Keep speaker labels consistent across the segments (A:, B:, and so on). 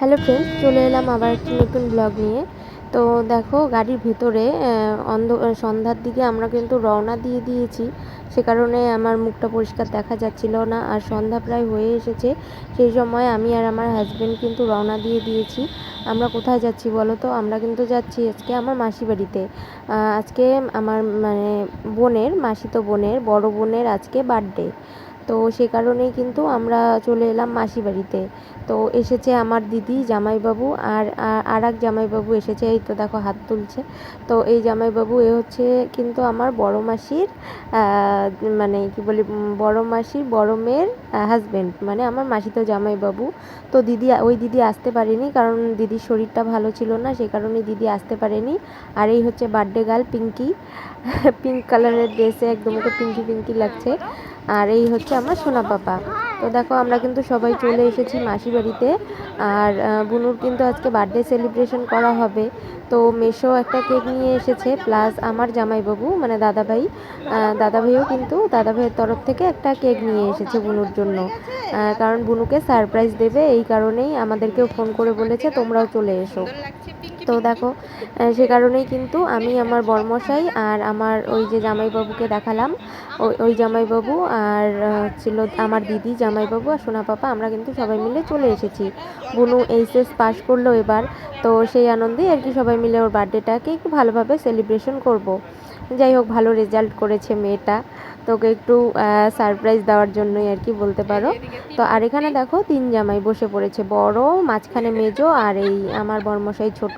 A: Hello friends চলে এলাম আবার একটি নতুন ব্লগ নিয়ে। তো দেখো, গাড়ির ভেতরে অন্ধ সন্ধ্যার দিকে আমরা কিন্তু রওনা দিয়ে দিয়েছি। সে কারণে আমার মুখটা পরিষ্কার দেখা যাচ্ছিল না, আর সন্ধ্যা প্রায় হয়ে এসেছে। সেই সময় আমি আর আমার হাজব্যান্ড কিন্তু রওনা দিয়ে দিয়েছি। আমরা কোথায় যাচ্ছি বলো তো? আমরা কিন্তু যাচ্ছি আজকে আমার মাসি বাড়িতে। আজকে আমার মানে বোনের, মাসিতো বোনের, বড় বোনের আজকে বার্থডে তো সে কারণেই কিন্তু আমরা চলে এলাম মাসি বাড়িতে। তো এসেছে আমার দিদি, জামাইবাবু আর আর এক জামাইবাবু এসেছে। এই তো দেখো হাত তুলছে। তো এই জামাইবাবু, এ হচ্ছে কিন্তু আমার বড় মাসির মানে কি বলি বড় মাসির, বড় মেয়ের হাজব্যান্ড মানে আমার মাসি তো জামাইবাবু। তো দিদি, ওই দিদি আসতে পারেনি কারণ দিদির শরীরটা ভালো ছিল না, সে কারণে দিদি আসতে পারেনি। আর এই হচ্ছে বার্থডে গার্ল পিঙ্কি পিঙ্ক কালারের ড্রেসে একদম ওকে পিঙ্কি পিঙ্কি লাগছে। আর এই হচ্ছে আমার সোনা পাপা। তো দেখো, আমরা কিন্তু সবাই চলে এসেছি মাসি বাড়িতে। আর বুনুর কিন্তু আজকে বার্থডে সেলিব্রেশন করা হবে। তো মেশো একটা কেক নিয়ে এসেছে প্লাস আমার জামাইবাবু মানে দাদাভাই। দাদাভাইও কিন্তু দাদাভাইয়ের তরফ থেকে একটা কেক নিয়ে এসেছে বুনুর জন্য। কারণ বুনুকে সারপ্রাইজ দেবে, এই কারণেই আমাদেরকেও ফোন করে বলেছে, তোমরাও চলে এসো। তো দেখো সে কারণেই কিন্তু আমি আমার বর্মশাই আর আমার ওই যে জামাইবাবুকে দেখালাম। ওই জামাইবাবু আর ছিল আমার দিদি জামাইবাবু আর সোনা পাপা আমরা কিন্তু সবাই মিলে চলে এসেছি বুনু এইচএস পাশ করল এবার, তো সেই আনন্দে আর কি সবাই মিলে ওর বার্থডেটাকে একটু ভালোভাবে সেলিব্রেশন করব। যাই হোক, ভালো রেজাল্ট করেছে মেয়েটা। তোকে একটু সারপ্রাইজ দেওয়ার জন্যই আর কি বলতে পারো। তো আর এখানে দেখো, তিন জামাই বসে পড়েছে। বড়, মাঝখানে মেজো আর এই আমার বর্মশাই ছোট।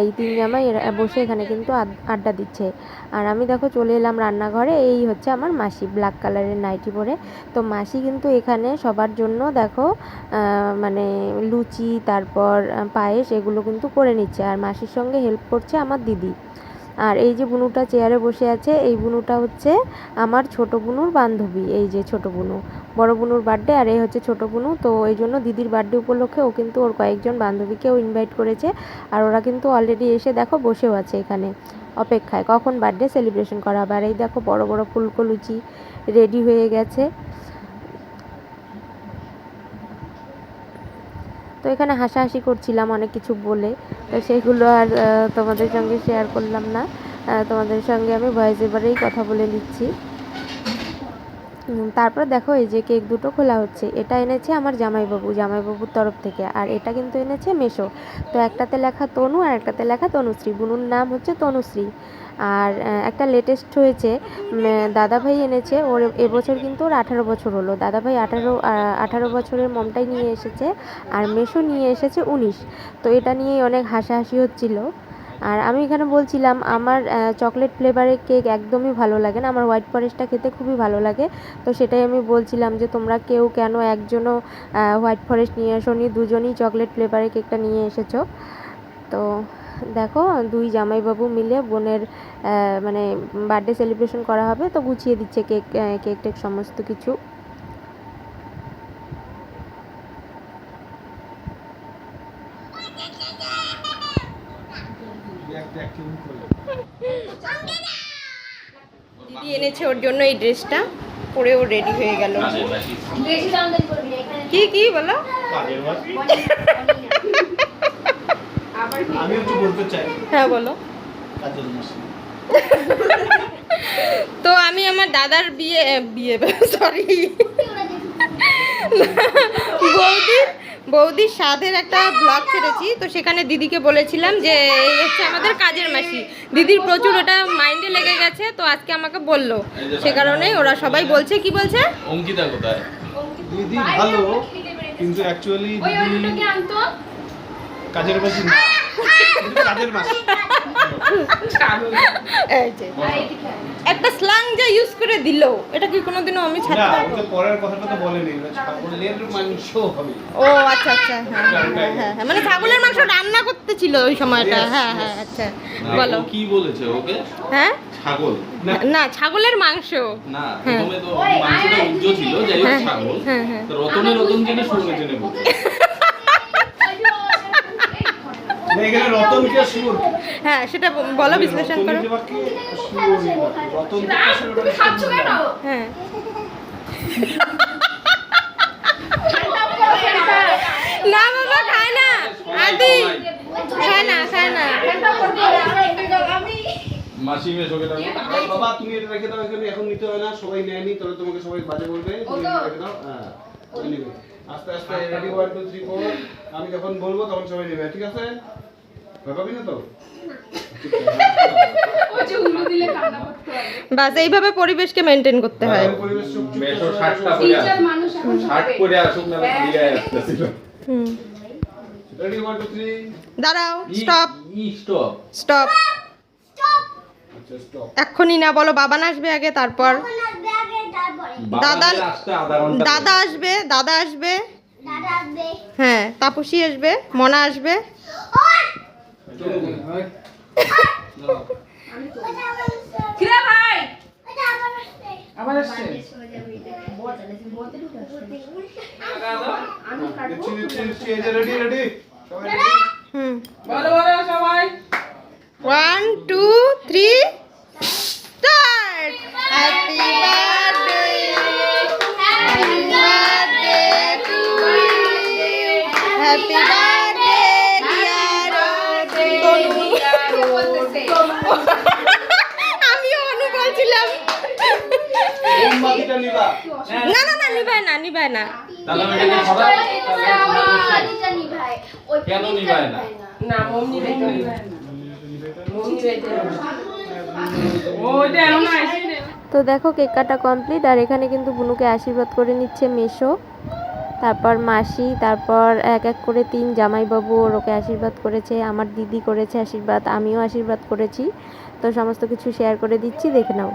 A: এই তিন জামাই বসে এখানে কিন্তু আড্ডা দিচ্ছে। আর আমি দেখো চলে এলাম রান্নাঘরে। এই হচ্ছে আমার মাসি ব্ল্যাক কালারের নাইটি পরে। তো মাসি কিন্তু এখানে সবার জন্য দেখো মানে লুচি, তারপর পায়েস এগুলো কিন্তু করে নিচ্ছে। আর মাসির সঙ্গে হেল্প করছে আমার দিদি। আর এই যে বুনুটা চেয়ারে বসে আছে, এই বুনুটা হচ্ছে আমার ছোট বুনুর বান্ধবী, এই যে ছোট বুনু। বড় বুনুর বার্থডে আর এই হচ্ছে ছোট বুনু। তো এই জন্য দিদির বার্থডে উপলক্ষে ও কিন্তু ওর কয়েকজন বান্ধবীকেও ইনভাইট করেছে। আর ওরা কিন্তু অলরেডি এসে দেখো বসেও আছে এখানে অপেক্ষায়। কখন বার্থডে সেলিব্রেশন করা হবে? আর এই দেখো বড় বড় ফুলকো লুচি রেডি হয়ে গেছে। তো এখানে হাসাহাসি করছিলাম অনেক কিছু বলে। তো সেগুলো আর তোমাদের সঙ্গে শেয়ার করলাম না। তোমাদের সঙ্গে আমি ভয়েস এবারেই কথা বলে নিচ্ছি। তারপর দেখো এই যে কেক দুটো খোলা হচ্ছে। এটা এনেছে আমার জামাইবাবু, জামাইবাবুর তরফ থেকে। আর এটা কিন্তু এনেছে মেশো। তো একটাতে লেখা তনু আর একটাতে লেখা তনুশ্রী। বুনুর নাম হচ্ছে তনুশ্রী। আর একটা লেটেস্ট হয়েছে দাদাভাই এনেছে। ওর এবছর কিন্তু ওর আঠারো বছর হলো। দাদাভাই আঠারো আঠারো বছরের মমটাই নিয়ে এসেছে। আর মেশো নিয়ে এসেছে উনিশ। তো এটা নিয়েই অনেক হাসাহাসি হচ্ছিল। আর আমি এখানে বলছিলাম, আমার চকলেট ফ্লেভারের কেক একদমই ভালো লাগে না। আমার হোয়াইট ফরেস্টটা খেতে খুবই ভালো লাগে। তো সেটাই আমি বলছিলাম যে, তোমরা কেউ কেন একজনও হোয়াইট ফরেস্ট নিয়ে আসোনি, দুজনই চকলেট ফ্লেভারের কেকটা নিয়ে এসেছ। তো দেখো, দুই জামাইবাবু মিলে বোনের মানে বার্থডে সেলিব্রেশন করা হবে। তো গুছিয়ে দিচ্ছে কেক কেক টেক সমস্ত কিছু। এনেছে, ওর জন্য এই ড্রেসটা পরে ও রেডি হয়ে গেল। কি কি বলো? হ্যাঁ বলো। তো আমি আমার দাদার বিয়ে বিয়ে সরি বৌদি বৌদির স্বাদের একটা ব্লগ ছেড়েছি তো সেখানে দিদিকে বলেছিলাম যে এই হচ্ছে আমাদের কাজের মাসি। দিদির প্রচুর ওটা মাইন্ডে লেগে গেছে তো আজকে আমাকে বলল। সে কারণে ওরা সবাই বলছে কি বলছে?
B: অঙ্কিতা কোথায়?
C: দিদি ভালো কিন্তু অ্যাকচুয়ালি দিদি কাজের মাসি না। কাজের মাসি।
A: এই যে। একটা স্লাং যা ইউজ করে দিল এটা কি কোনোদিনও আমি
C: না
A: ছাড়তে পারব
C: পরের কথাটা তো বলেনি ছাগলের মাংস হবে।
A: ও আচ্ছা আচ্ছা হ্যাঁ হ্যাঁ, হ্যাঁ হ্যাঁ হ্যাঁ মানে ছাগলের মাংস রান্না করতে ছিল ওই সময়টা হ্যাঁ হ্যাঁ আচ্ছা বলো।
B: কি বলেছে ওকে?
A: হ্যাঁ?
B: ছাগল।
C: না।
A: ছাগলের মাংস।
B: না
A: হ্যাঁ।
B: প্রথমে তো মাংসটা উজ্জ্ব ছিল যাই হোক
A: হ্যাঁ,
B: ছাগল।
A: হ্যাঁ, হ্যাঁ।
B: তো রতনে রতন জেনে শুনে
C: এখানে রতনকে সুর
A: হ্যাঁ সেটা বলো বিশ্লেষণ করো।
C: রতন তুমি খাচ্ছ কেন
A: হ্যাঁ। না বাবা খায় না। আদি খায় না খায় না।
B: মাসি ডাকো
C: আর বাবা তুমি এটা রেখে দাও এখানে এখন নিতে হয় না সবাই নেয়নি তবে তোমাকে সবাই বাজে বলবে। তুমি রেখে দাও হ্যাঁ। আস্তে আস্তে ready one two three four আমি যখন বলব তখন সবাই নেবে ঠিক আছে?
A: বাস এইভাবে পরিবেশকে মেনটেন করতে হয়।
C: টু থ্রি
A: দাঁড়াও স্টপ
B: স্টপ
A: স্টপ
C: আচ্ছা স্টপ
A: এক্ষুনি না বলো বাবা না আসবে আগে তারপর। দাদা দাদা আসবে দাদা আসবে। হ্যাঁ তাপসী আসবে মনা আসবে।
C: দিচ্ছি দিচ্ছি দিচ্ছি এই যে রেডি রেডি সবাই। Ready
A: hmm one two three start happy না না না নিবাই না নিবাই না।
B: কেন নিভায় না?
D: না।
A: তো দেখো কেক কাটা কমপ্লিট আর এখানে কিন্তু বুনুকে আশীর্বাদ করে নিচ্ছে মেশো। তারপর মাসি তারপর এক এক করে তিন জামাইবাবু ওর ওকে আশীর্বাদ করেছে আমার দিদি করেছে আশীর্বাদ আমিও আশীর্বাদ করেছি। তো সমস্ত কিছু শেয়ার করে দিচ্ছি দেখে নাও।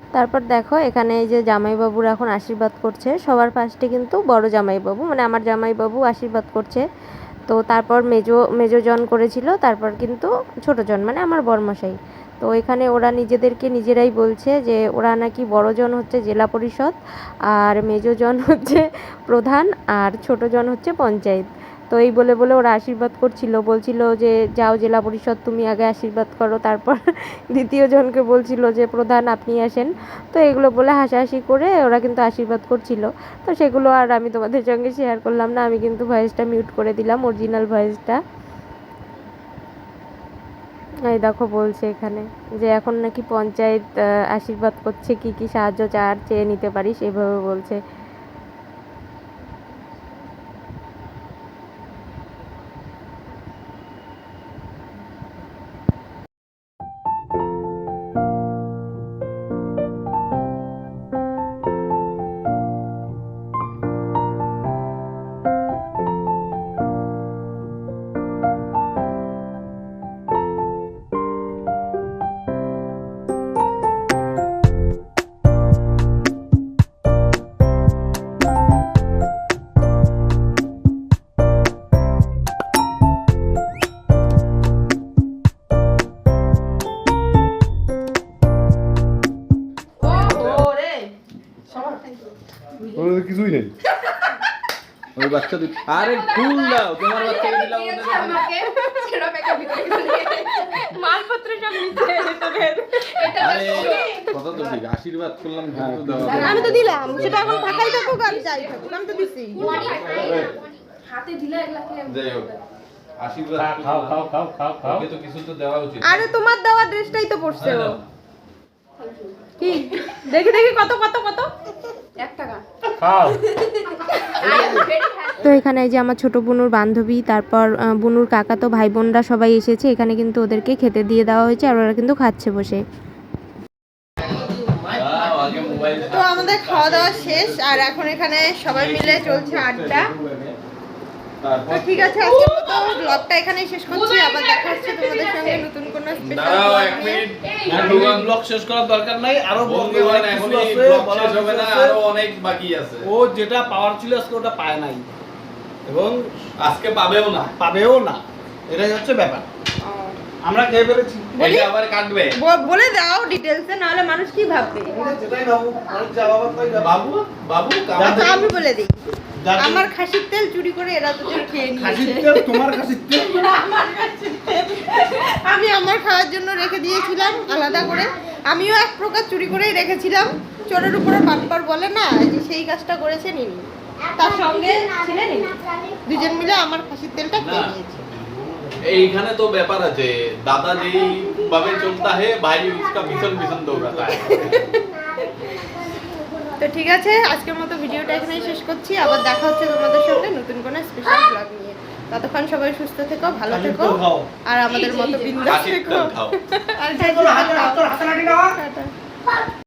A: তারপর দেখো এখানে এই যে জামাইবাবুরা এখন আশীর্বাদ করছে। সবার ফার্স্টে কিন্তু বড় জামাইবাবু মানে আমার জামাইবাবু আশীর্বাদ করছে। তো তারপর মেজো মেজোজন করেছিল তারপর কিন্তু ছোটজন মানে আমার বরমশাই। তো এখানে ওরা নিজেদেরকে নিজেরাই বলছে যে ওরা নাকি বড়জন হচ্ছে জেলা পরিষদ আর মেজোজন হচ্ছে প্রধান আর ছোটজন হচ্ছে পঞ্চায়েত। তো এই বলে বলে ওরা আশীর্বাদ করছিল। বলছিল যে, যাও জেলা পরিষদ, তুমি আগে আশীর্বাদ করো। তারপর দ্বিতীয় জনকে বলছিল যে, প্রধান, আপনি আসেন। তো এগুলো বলে হাসাহাসি করে ওরা কিন্তু আশীর্বাদ করছিল। তো সেগুলো আর আমি তোমাদের সঙ্গে শেয়ার করলাম না। আমি কিন্তু ভয়েসটা মিউট করে দিলাম অরিজিনাল ভয়েসটা এই দেখো বলছে এখানে যে এখন নাকি পঞ্চায়েত আশীর্বাদ করছে, কি কি সাহায্য চার চেয়ে নিতে পারিস, এভাবে বলছে।
D: ওর
C: কিছুই নেই।
B: ওই বাচ্চা দুই আরে ফুল দাও তোমার বাচ্চাকে দিলাম
D: আমাকে। ছেড়া প্যাকেট ভিতরে
A: মালপত্র সব নিচে তোদের
B: কথা তো ঠিক আশীর্বাদ করলাম কিন্তু দাও
A: আমি তো দিলাম সেটা এখন আর যাই থাকুক আমি তো দিছি।
D: হাতে দিলে
B: যাই হোক আশীর্বাদ
E: খাও খাও খাও খাও খাও।
B: তো কিছু তো দেওয়া উচিত।
A: আরে তোমার দেওয়া ড্রেসটাই তো
B: হ্যাঁ,
A: ও
B: দাও।
A: কি? দেখি দেখি কত কত কত?
D: এক টাকা।
E: খাও।
A: তো এখানে যে আমার ছোট বুনুর বান্ধবী তারপর বুনুর কাকা তো ভাই বোনরা সবাই এসেছে এখানে কিন্তু ওদেরকে খেতে দিয়ে দেওয়া হয়েছে আর ওরা কিন্তু খাচ্ছে বসে। তো আমাদের খাওয়া দাওয়া শেষ আর এখন এখানে সবাই মিলে চলছে আড্ডা। তো ঠিক আছে আজকের মতো ব্লগটা এখানেই শেষ করছি। আবার দেখা হচ্ছে তোমাদের সঙ্গে নতুন কোনো স্পেশাল ব্লগ নিয়ে।
B: মিনিট।
C: ব্লগ শেষ করার দরকার নাই
B: আরও ব্লগ শেষ হবে না আরও অনেক বাকি আছে।
C: ও যেটা পাওয়ার ছিল আজকে ওটা পায় নাই। এবং
B: আজকে পাবেও না।
C: পাবেও না। এটাই হচ্ছে ব্যাপার। আমরা খেয়ে ফেলেছি।
B: এটা আবার কাটবে।
F: বলে দাও ডিটেলসে নাহলে মানুষ কি ভাববে?
C: যেটাই ভাবো মানুষ যা তাই
B: বাবু বাবু
F: আমি বলে দিই। আমার খাসির তেল চুরি করে এরা তোদের খেয়ে নিয়েছে।
C: তোমার খাসির তেল?
F: আমার খাসির তেল? আমি আমার খাওয়ার জন্য রেখে দিয়েছিলাম আলাদা করে। আমিও এক প্রকার চুরি করেই রেখেছিলাম। চোরের উপরে বারবার বলে না যে সেই কাজটা করেছে নিন। তার সঙ্গে ছিলেন দুজন মিলে আমার খাসির তেলটা খেয়ে নিয়েছে।
B: এইখানে তো ব্যাপার আছে দাদা যেই ভাবে চলতা হে ভাই উসকা ভীষণ ভীষণ দৌড়াতা
F: তো ঠিক আছে আজকের মতো ভিডিওটা এখানেই শেষ করছি। আবার দেখা হচ্ছে তোমাদের সঙ্গে নতুন কোনো স্পেশাল ব্লগ নিয়ে। ততক্ষণ সবাই সুস্থ থেকো ভালো থেকো আর আমাদের মতো বিন্দাস থেকো। আর